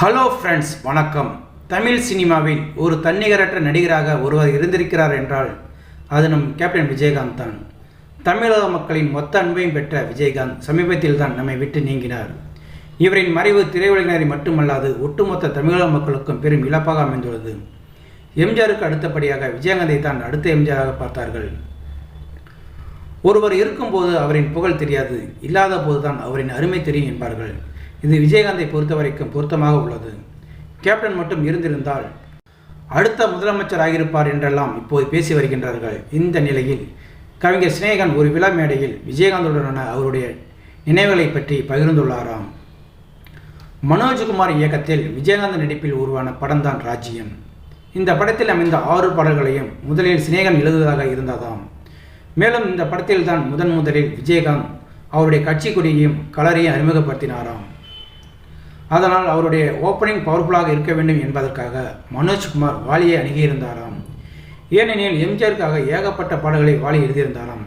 Hello friends வணக்கம். தமிழ் சினிமாவில் ஒரு தன்னிகரற்ற நடிகராக ஒருவர் இருந்திருக்கிறார் என்றால் அது நம் கேப்டன் விஜயகாந்த் தான். தமிழக மக்களின் மொத்த அன்பையும் பெற்ற விஜயகாந்த் சமீபத்தில் தான் நம்மை விட்டு நீங்கினார். இவரின் மறைவு திரையுலகினரை மட்டுமல்லாது ஒட்டுமொத்த தமிழக மக்களுக்கும் பெரும் இழப்பாக அமைந்துள்ளது. எம்ஜிஆருக்கு அடுத்தபடியாக விஜயகாந்தை தான் அடுத்த எம்ஜிஆராக பார்த்தார்கள். ஒருவர் இருக்கும்போது அவரின் புகழ் தெரியாது இல்லாத போதுதான் அவரின் அருமை தெரியும் என்பார்கள். இது விஜயகாந்தை பொறுத்த வரைக்கும் பொருத்தமாக உள்ளது. கேப்டன் மட்டும் இருந்திருந்தால் அடுத்த முதலமைச்சர் ஆகியிருப்பார் என்றெல்லாம் இப்போது பேசி வருகின்றார்கள். இந்த நிலையில் கவிஞர் சினேகன் ஒரு விழா மேடையில் விஜயகாந்துடனான அவருடைய நினைவுகளை பற்றி பகிர்ந்துள்ளாராம். மனோஜ்குமார் இயக்கத்தில் விஜயகாந்த் நடிப்பில் உருவான படம்தான் ராஜ்யம் இந்த படத்தில் அமைந்த ஆறு பாடல்களையும் முதலில் சினேகன் எழுதுவதாக இருந்ததாம். மேலும் இந்த படத்தில்தான் முதன் முதலில் விஜயகாந்த் அவருடைய கட்சி கொடியையும் கலரையும் அறிமுகப்படுத்தினாராம். அதனால் அவருடைய ஓப்பனிங் பவர்ஃபுல்லாக இருக்க வேண்டும் என்பதற்காக மனோஜ்குமார் வாலியை அணுகியிருந்தாராம் ஏனெனில் எம்ஜிஆருக்காக ஏகப்பட்ட பாடல்களை வாலி எழுதியிருந்தாராம்.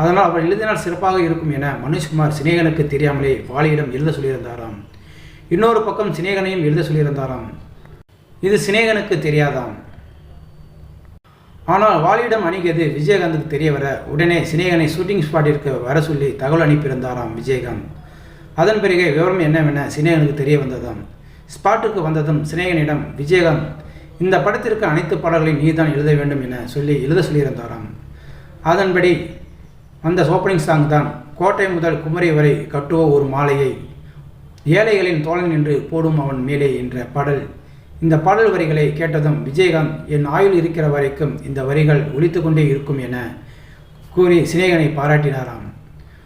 அதனால் அவர் எழுதினால் சிறப்பாக இருக்கும் என மனோஜ்குமார் சினேகனுக்கு தெரியாமலே வாலியிடம் எழுத சொல்லியிருந்தாராம். இன்னொரு பக்கம் சினேகனையும் எழுத சொல்லியிருந்தாராம். இது சினேகனுக்கு தெரியாதாம். ஆனால் வாலியிடம் அணுகியது விஜயகாந்துக்கு தெரிய வர உடனே சினேகனை ஷூட்டிங் ஸ்பாட்டிற்கு வர சொல்லி தகவல் அனுப்பியிருந்தாராம் விஜயகாந்த். அதன் பிறகு விவரம் என்னவென சினேகனுக்கு தெரிய வந்ததாம். ஸ்பாட்டுக்கு வந்ததும் சினேகனிடம் விஜயகாந்த் இந்த படத்திற்கு அனைத்து பாடல்களையும் நீதான் எழுத வேண்டும் என சொல்லி எழுத சொல்லியிருந்தாராம். அதன்படி வந்த ஓப்பனிங் சாங் தான் கோட்டை முதல் குமரி வரை கட்டுவோ ஒரு மாலையை ஏழைகளின் தோழன் என்று போடும் அவன் மேலே என்ற பாடல். இந்த பாடல் வரிகளை கேட்டதும் விஜயகாந்த் என் ஆயுள் இருக்கிற வரைக்கும் இந்த வரிகள் ஒழித்து கொண்டே இருக்கும் என கூறி சினேகனை பாராட்டினாராம்.